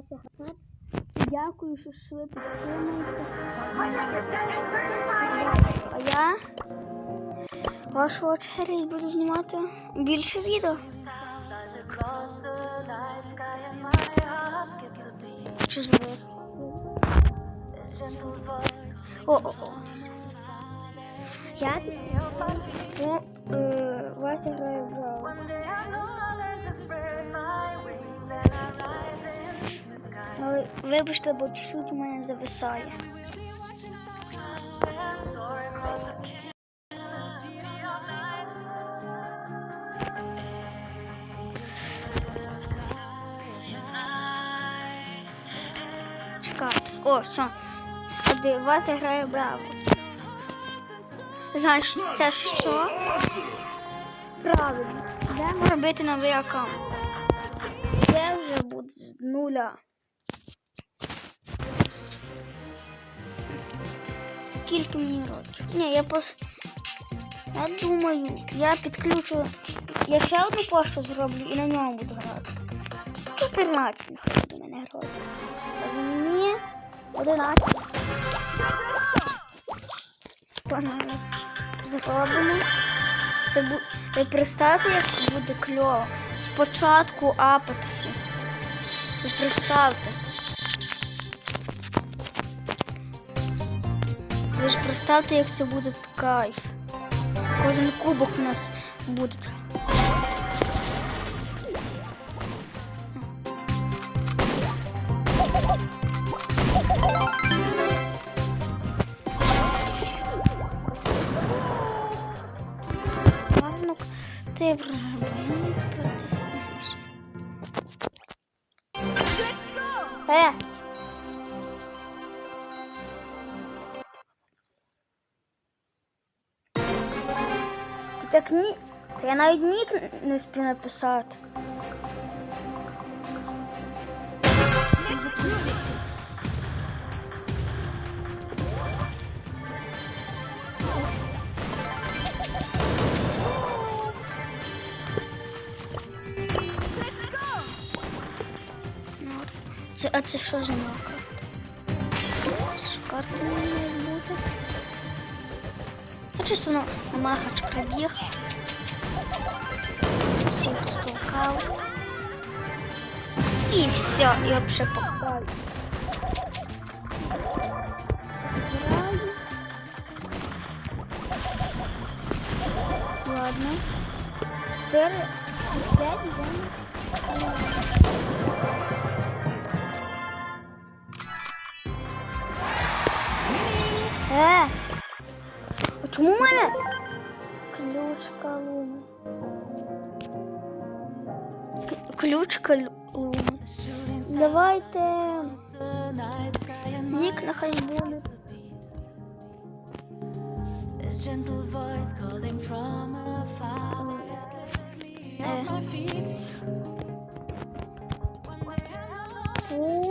Вася Гастар. Дякую, що ви підтримуєте. А я вашу очередь буду знімати більше відео. Що зробив? О, о, о. Я ну, е, Вася грає в Але вибачте, бо чуть-чуть у мене зависає. Чекайте. О, все. Де Вася грає Браво. Значить, це що? Правильно. Йдемо робити новий аккаунт. Це вже буде з нуля. Скільки мені років? Ні, я пос... Я думаю, я підключу. Я ще одну пошту зроблю і на ньому буду грати. 14 нехай буде мене грати. Ні, 11. Погнали. Зробимо. Це бу... Ви представте, як буде кльово. Спочатку апатися. Представте. Ви ж представте, як це буде кайф. Кожен кубок у нас буде. Ти Ні. Та я навіть нік не спів написати. Ну, а це що за карта? Це ж карта чисто на, махач пробіг. Всіх столкав. І все, і вообще попав. Ладно. Тепер п'ять йдемо. Е! А чому в мене ключ калуми? Ключ калуми. Давайте нік нехай буде. Gentle voice calling from afar lifts me off my feet. One day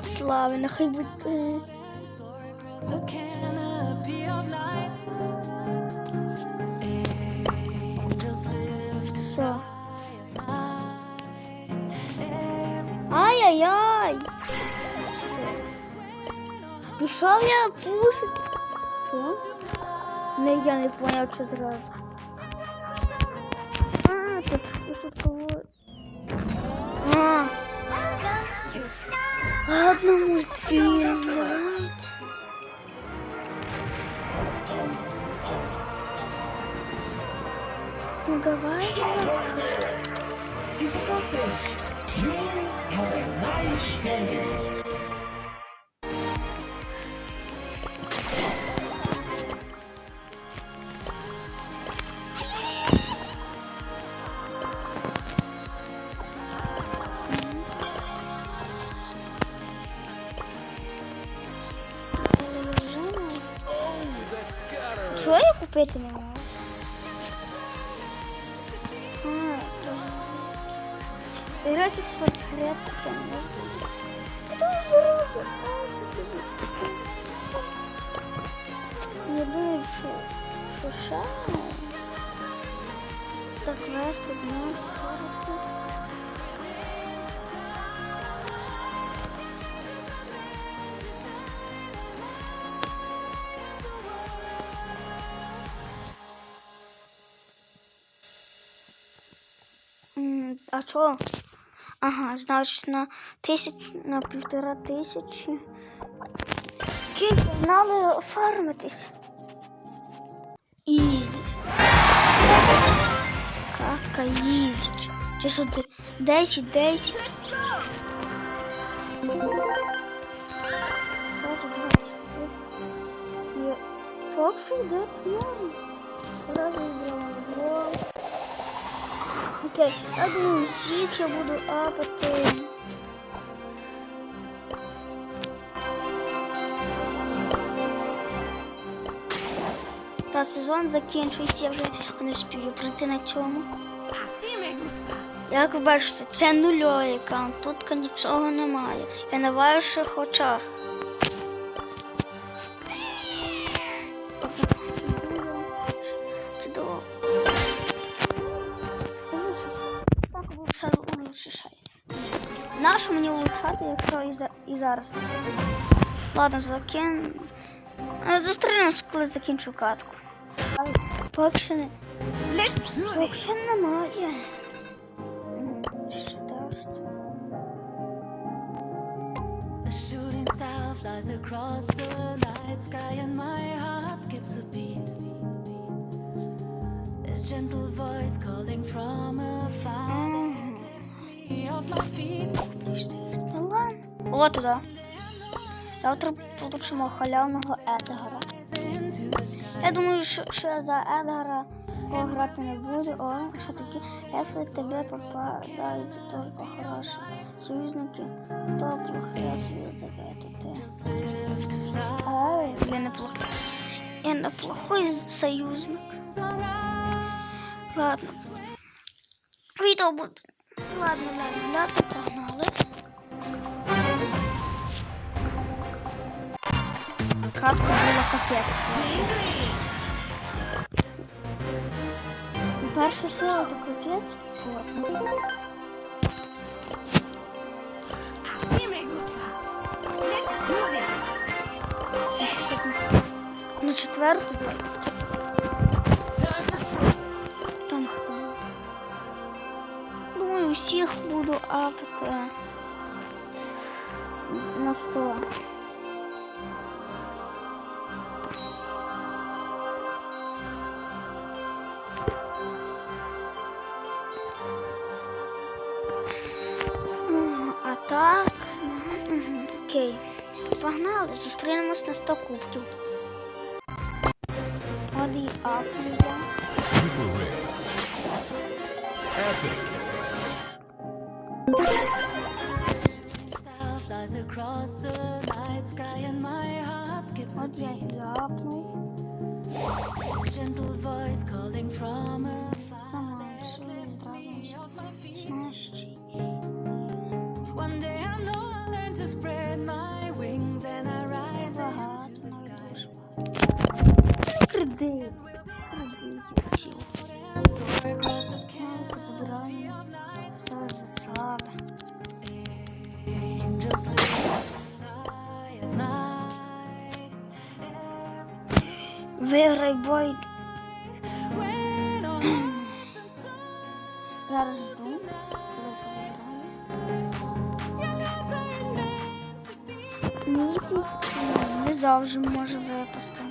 Будь слави, нехай буде. е, Все. Ай-яй-яй. Пішов я пушити. Не, я не поняв, що зразу. Ну Я думаю, що... Що ще? Це квест, 11, 40. А що? Ага, значить на тисяч, на півтора тисячі. Кілька знали фармитись. Катка ізі. Чи що ти? 10, 10. Фоксу йде твій. Зараз зробимо. Окей, я думаю, всіх я буду апати. Та сезон закінчується, вже не встигаю прийти на цьому. Як ви бачите, це нульовий аккаунт, тут нічого немає. Я на ваших очах. Чудово. Нащо мені улучшати, якщо і, за, і зараз? Ладно, закин. Е, Зустрінемось, коли закінчу катку. Поки що не. Поки що немає. Що теж? A shooting star flies across the night sky, and my heart skips a beat. A gentle voice calling from afar lifts me off my feet. Ну ладно. О, туди. Завтра получимо халявного Едгара. Sky. Я думаю, що, що я за Едгара такого грати не буду. О, що таке? Якщо тебе попадаються тільки хороші союзники, то плохі союзники, то ти. Ай, я не плохой. Я неплохой союзник. Ладно. Відео буде. Ладно, ладно, ладно, погнали. Катка була капець. Перша сила то капець. Вот. На четверту. Там хто? Думаю, всіх буду апати на 100. Окей. Погнали, зустрінемось на 100 кубків. От і апну я. Super Rig. Epic. Star flies across the night sky, and Ні, не завжди може випасти.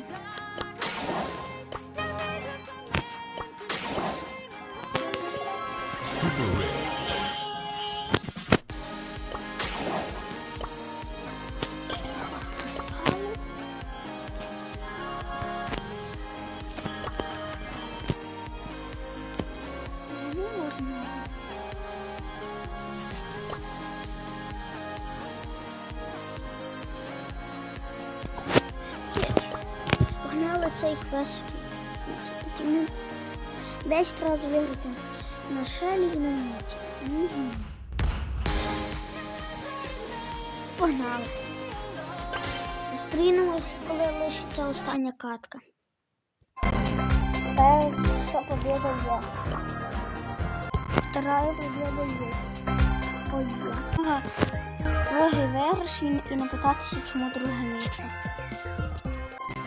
10 разів виграти на і на ноті. Угу. Погнали. Зустрінемось, коли лишиться остання катка. Це побіда є. Вторая победа є. Ой, Другий виграш і, не питатися, чому друге місце.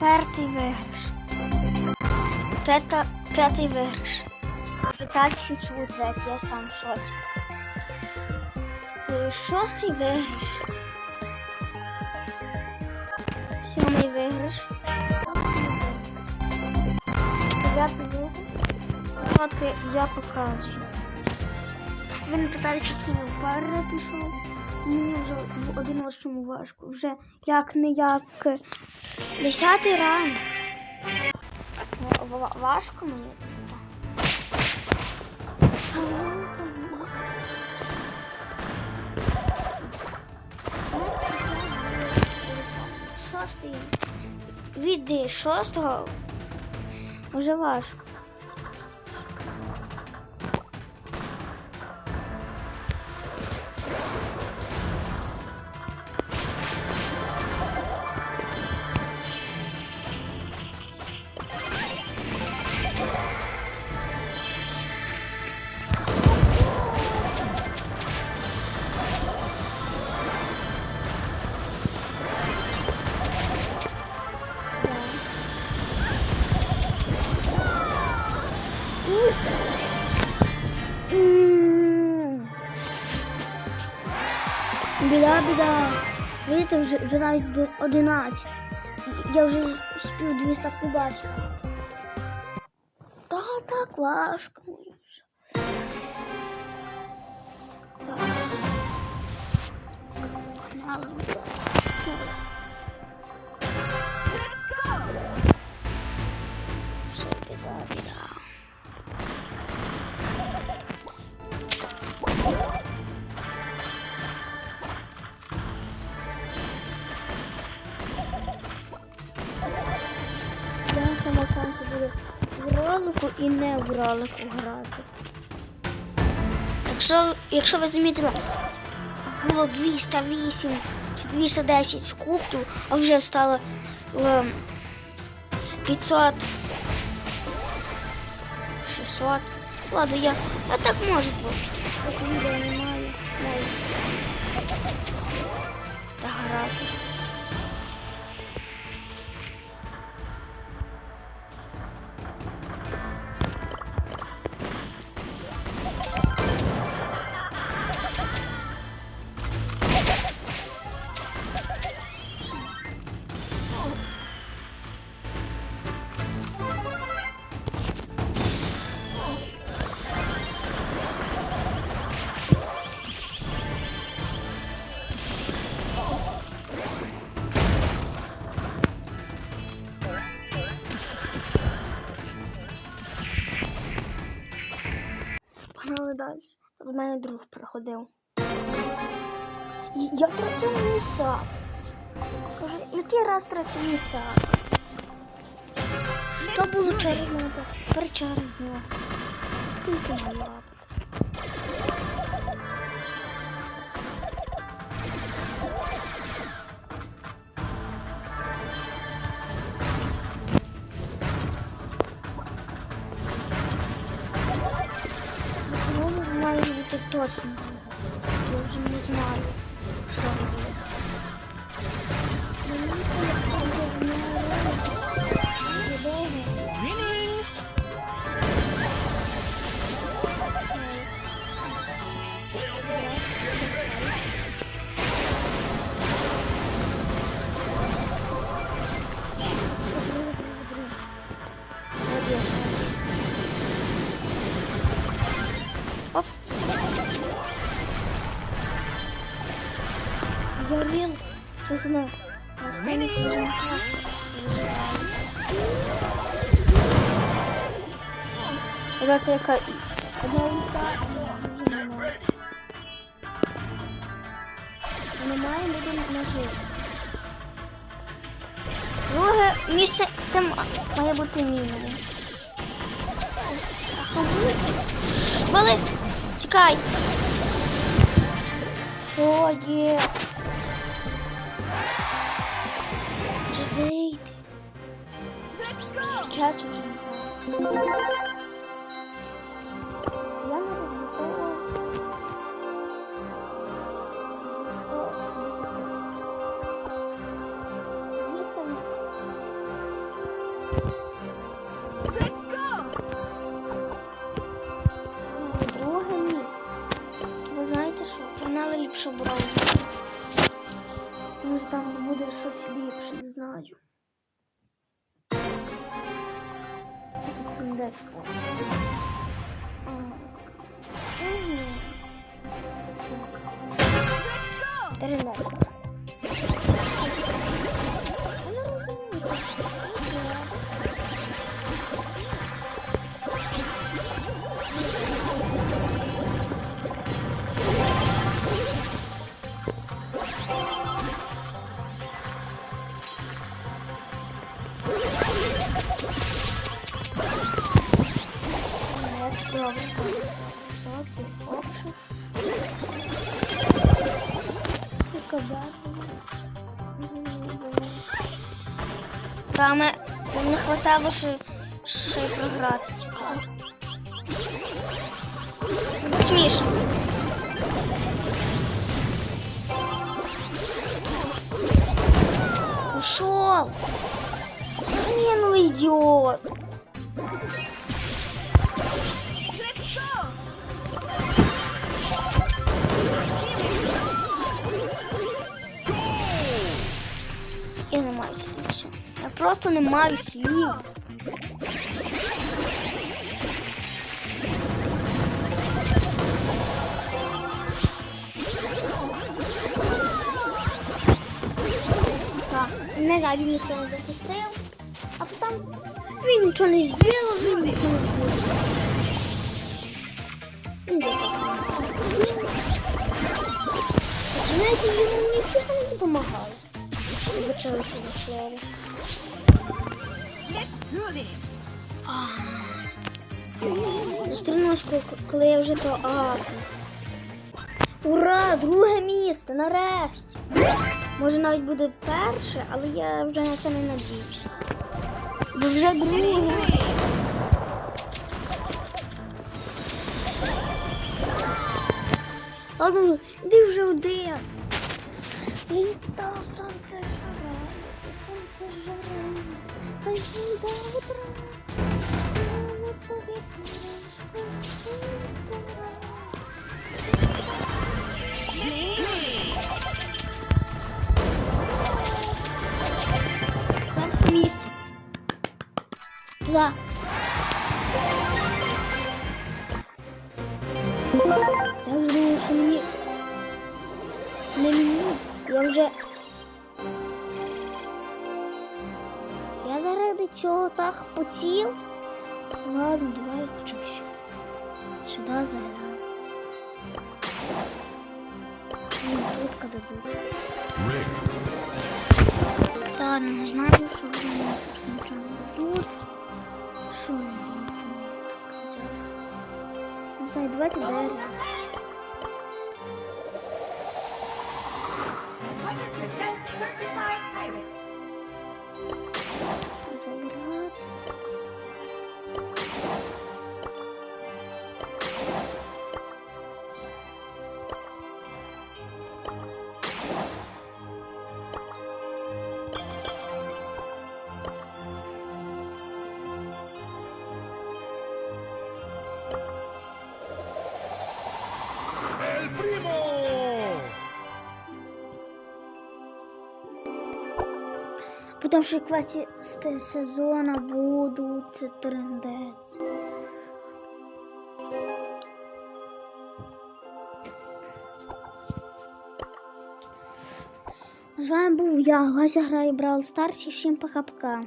П'ятий виграш. П'ята, п'ятий виграш. Питатися, чому третій, я сам в шоці. Е, Шостий виграш. Сьомий виграш. Дев'ятий виграш. Фотки я показую. Ви не питалися, чому пара пішов. Мені вже в одиночному важко. Вже як не як десятий ран. Важко мені. Шостий. Від шостого вже важко. Біда, біда. Видите, вже, вже навіть 11. Я вже спів 200 кубасів. Та так важко. Все, біда, біда. Буду в ролику і не в ролику грати. Якщо, якщо ви замітили, було 208 чи 210 кубків, а вже стало е, 500, 600. Ладно, я, я так можу бути. Приходив. Я втратив місяк. Каже, який раз втратив місяк? Що було червоного? Через. Скільки має лапати? Бути точно. Я вже Яка одна ульта дуже немає. Немає, буде ножи. Друге місце це має бути мінімум. Вали! Тікай! О, є! Чи вийти? Уже не знаю. Друге місце. Ви знаєте що? Фінали ліпше брали. Може там буде щось ліпше, не знаю. Тут трендець ну, Трендець. Хватало ще, ще програти. Смішно. Ушел. Не, ну идиот. Просто не маю слів. Так, не ззаді ніхто не захистив, а потім він нічого не зробив, він нічого не зробив. Він. Починаєте йому ніхто не допомагає. Вибачаюся за слово. Зустрінусь, ко- коли я вже то апну. Ура! Друге місце! Нарешті! Може навіть буде перше, але я вже на це не надіюся. Бо вже друге. Ладно, де вже один? Літа сонце Перше місце. Так потів. Ладно, давай хочу ще. Сюди заглянемо. Мені трубка дадуть. Rigged. Ладно, вже мені тут нічого не. Що мені нічого не? Знаю, давайте. 100% certified pirate. Потім ще з сезону будуть, це трендець. Вами був я, Гася грає Brawl Старс і всім пока-пока.